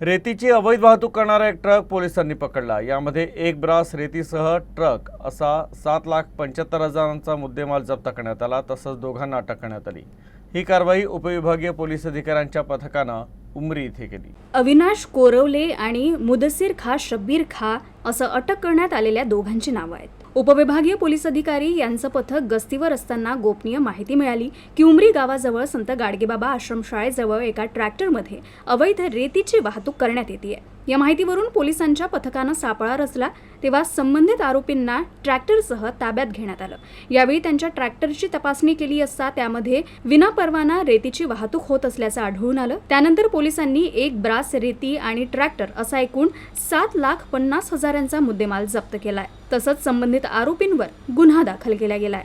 रेतीची अवैध वाहतूक करणारा एक ट्रक पोलिसांनी पकडला. यामध्ये एक ब्रास रेतीसह ट्रक असा सात लाख पंच्याहत्तर हजारांचा मुद्देमाल जप्त करण्यात आला तसंच दोघांना अटक करण्यात आली. ही कारवाई उपविभागीय पोलीस अधिकाऱ्यांच्या पथकानं उमरी इथे केली. अविनाश कोरवले आणि मुदसीर खा शब्बीर खा असं अटक करण्यात आलेल्या दोघांची नावं आहेत. उपविभागीय पोलीस अधिकारी यांचं पथक गस्तीवर असताना गोपनीय माहिती मिळाली की उमरी गावाजवळ संत गाडगेबाबा आश्रमशाळेजवळ एका ट्रॅक्टरमध्ये अवैध रेतीची वाहतूक करण्यात येते. या माहितीवरून पोलिसांच्या पथकानं सापळा रचला तेव्हा संबंधित आरोपींना ट्रॅक्टरसह ताब्यात घेण्यात आलं. यावेळी त्यांच्या ट्रॅक्टरची तपासणी केली असता त्यामध्ये विनापरवाना रेतीची वाहतूक होत असल्याचं आढळून आलं. त्यानंतर पोलिसांनी एक ब्रास रेती आणि ट्रॅक्टर असा एकूण सात लाख पन्नास हजार हजारांचा मुद्देमाल जप्त केलाय. तसंच संबंधित आरोपींवर गुन्हा दाखल केला गेलाय.